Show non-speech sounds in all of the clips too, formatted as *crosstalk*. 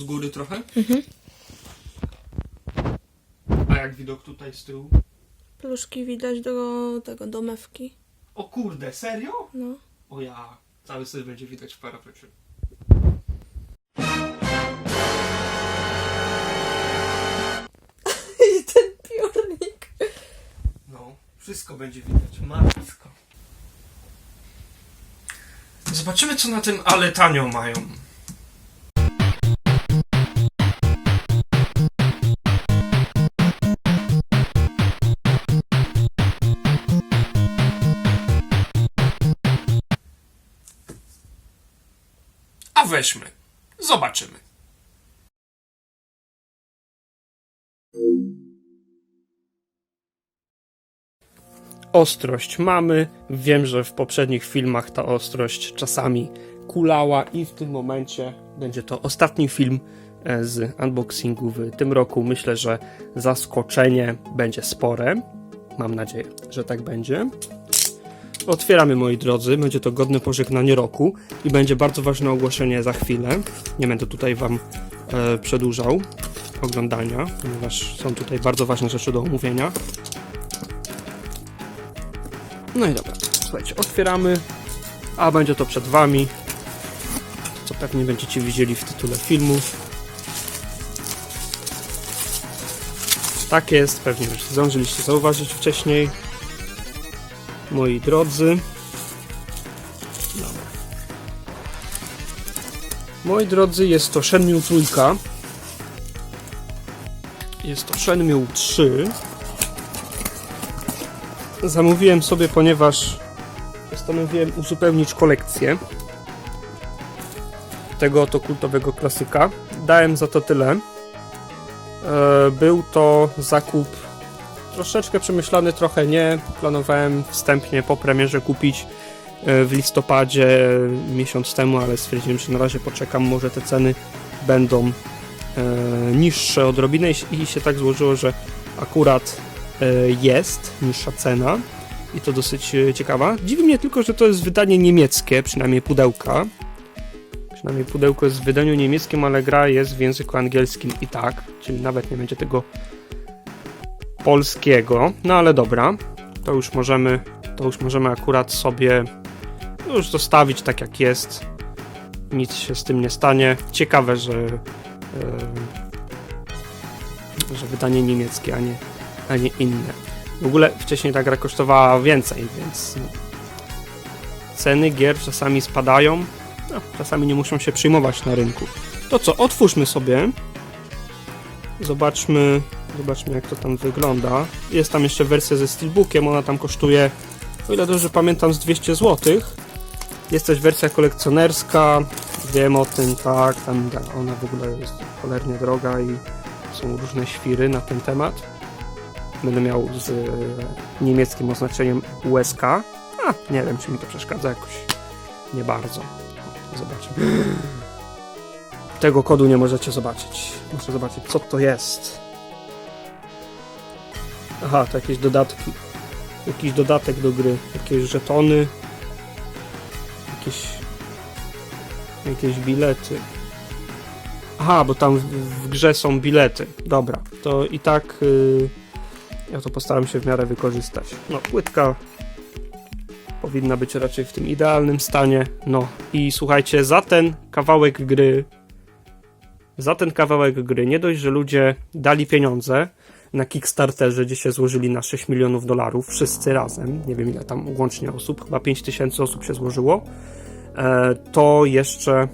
z góry trochę? Mhm. A jak widok tutaj z tyłu? Pluszki widać do tego domewki. O kurde, serio? No. O ja, cały syf będzie widać w parapecie. *laughs* I ten piórnik. No, wszystko będzie widać, matko. Zobaczymy, co na tym ale tanio mają. Weźmy. Zobaczymy. Ostrość mamy. Wiem, że w poprzednich filmach ta ostrość czasami kulała i w tym momencie będzie to ostatni film e, z unboxingu w tym roku. Myślę, że zaskoczenie będzie spore. Mam nadzieję, że tak będzie. Otwieramy, moi drodzy. Będzie to godne pożegnanie roku i będzie bardzo ważne ogłoszenie za chwilę. Nie będę tutaj Wam e, przedłużał oglądania, ponieważ są tutaj bardzo ważne rzeczy do omówienia. No i dobra, słuchajcie, otwieramy, a będzie to przed Wami, co pewnie będziecie widzieli w tytule filmu. Tak jest, pewnie już zdążyliście zauważyć wcześniej. Moi drodzy. Dobra. Moi drodzy, jest to Shenmue trójka. Jest to Shenmue 3. Zamówiłem sobie, ponieważ postanowiłem uzupełnić kolekcję tego oto kultowego klasyka. Dałem za to tyle. E, Był to zakup troszeczkę przemyślany, trochę nie. Planowałem wstępnie po premierze kupić e, w listopadzie miesiąc temu, ale stwierdziłem, że na razie poczekam, może te ceny będą e, niższe odrobinę i- się tak złożyło, że akurat e, jest niższa cena i to dosyć e, ciekawa. Dziwi mnie tylko, że to jest wydanie niemieckie, przynajmniej pudełka. Przynajmniej pudełko jest w wydaniu niemieckim, ale gra jest w języku angielskim i tak, czyli nawet nie będzie tego polskiego. No ale dobra, to już możemy, to już możemy akurat sobie już zostawić tak jak jest. Nic się z tym nie stanie. Ciekawe, że, e, że wydanie niemieckie, a nie, a nie inne. W ogóle wcześniej ta gra kosztowała więcej, więc ceny gier czasami spadają, no, czasami nie muszą się przyjmować na rynku. To co, otwórzmy sobie. Zobaczmy, zobaczmy jak to tam wygląda. Jest tam jeszcze wersja ze steelbookiem, ona tam kosztuje, o ile dobrze pamiętam, z 200 zł. Jest też wersja kolekcjonerska, wiem o tym, tak, tam ona w ogóle jest cholernie droga i są różne świry na ten temat. Będę miał z e, niemieckim oznaczeniem USK. A, nie wiem, czy mi to przeszkadza jakoś. Nie bardzo. Zobaczymy. Tego kodu nie możecie zobaczyć. Muszę zobaczyć, co to jest. Aha, to jakieś dodatki. Jakiś dodatek do gry. Jakieś żetony. Jakieś... Jakieś bilety. Aha, bo tam w, w grze są bilety. Dobra, to i tak... y, ja to postaram się w miarę wykorzystać. No, płytka powinna być raczej w tym idealnym stanie. No i słuchajcie, za ten kawałek gry, za ten kawałek gry, nie dość, że ludzie dali pieniądze na Kickstarterze, gdzie się złożyli na 6 milionów dolarów, wszyscy razem, nie wiem ile tam łącznie osób, chyba 5 tysięcy osób się złożyło, e, to jeszcze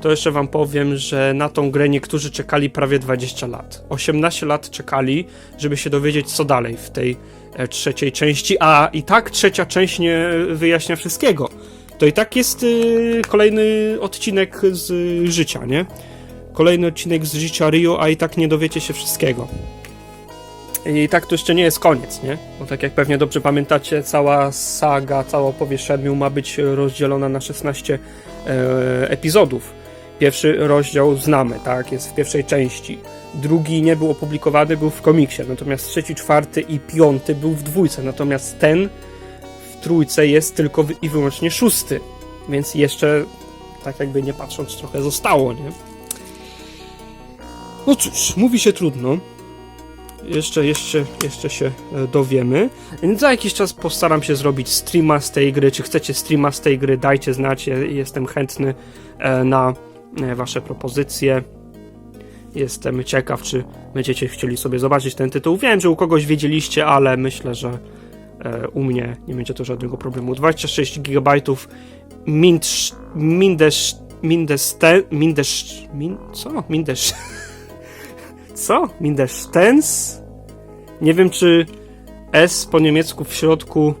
to jeszcze wam powiem, że na tą grę niektórzy czekali prawie 20 lat. 18 lat czekali, żeby się dowiedzieć, co dalej w tej e, trzeciej części, a i tak trzecia część nie wyjaśnia wszystkiego. To i tak jest y, kolejny odcinek z życia, nie? Kolejny odcinek z życia Rio, a i tak nie dowiecie się wszystkiego. I tak to jeszcze nie jest koniec, nie? Bo tak jak pewnie dobrze pamiętacie, cała saga, cała opowieść Shenmue ma być rozdzielona na 16 e, epizodów. Pierwszy rozdział znamy, tak, jest w pierwszej części. Drugi nie był opublikowany, był w komiksie, natomiast trzeci, czwarty i piąty był w dwójce, natomiast ten w trójce jest tylko i wyłącznie szósty, więc jeszcze tak jakby nie patrząc trochę zostało, nie? No cóż, mówi się trudno. Jeszcze, jeszcze, jeszcze się e, dowiemy. Za jakiś czas postaram się zrobić streama z tej gry. Czy chcecie streama z tej gry? Dajcie znać. Jestem chętny e, na e, wasze propozycje. Jestem ciekaw, czy będziecie chcieli sobie zobaczyć ten tytuł. Wiem, że u kogoś wiedzieliście, ale myślę, że u mnie nie będzie to żadnego problemu. 26 GB Mind, Mindes, Mindeste, Mindes, min, co? Mindes, *laughs* co? Mindestens? Nie wiem, czy S po niemiecku w środku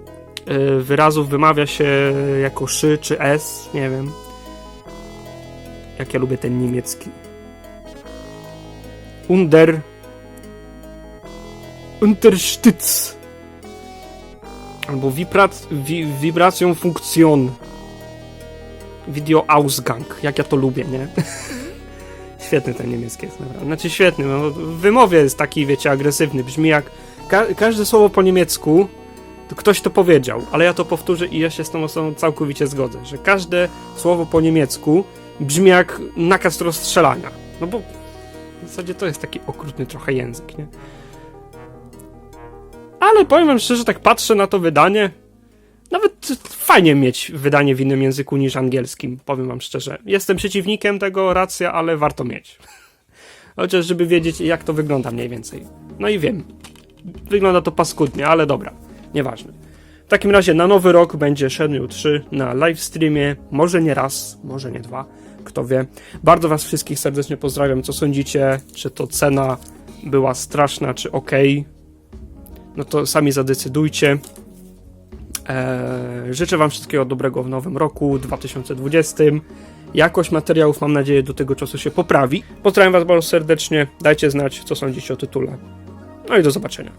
y, wyrazów wymawia się jako szy czy S, nie wiem. Jak ja lubię ten niemiecki. Under Unterstütz albo vibrat, wi, Vibration Funktion Video Ausgang, jak ja to lubię, nie? *laughs* Świetny ten niemiecki jest naprawdę. Znaczy świetny, no, w wymowie jest taki, wiecie, agresywny. Brzmi jak ka każde słowo po niemiecku, to ktoś to powiedział, ale ja to powtórzę i ja się z tą osobą całkowicie zgodzę, że każde słowo po niemiecku brzmi jak nakaz rozstrzelania. No bo w zasadzie to jest taki okrutny trochę język, nie? Ale powiem wam szczerze, tak patrzę na to wydanie, nawet fajnie mieć wydanie w innym języku niż angielskim, powiem wam szczerze. Jestem przeciwnikiem tego, racja, ale warto mieć. *laughs* Chociaż, żeby wiedzieć, jak to wygląda mniej więcej. No i wiem. Wygląda to paskudnie, ale dobra. Nieważne. W takim razie na nowy rok będzie Shenmue 3 na live streamie. Może nie raz, może nie dwa. Kto wie. Bardzo was wszystkich serdecznie pozdrawiam. Co sądzicie? Czy to cena była straszna, czy ok? No to sami zadecydujcie. Eee, życzę Wam wszystkiego dobrego w nowym roku 2020. Jakość materiałów, mam nadzieję, do tego czasu się poprawi. Pozdrawiam Was bardzo serdecznie. Dajcie znać, co sądzicie o tytule. No i do zobaczenia.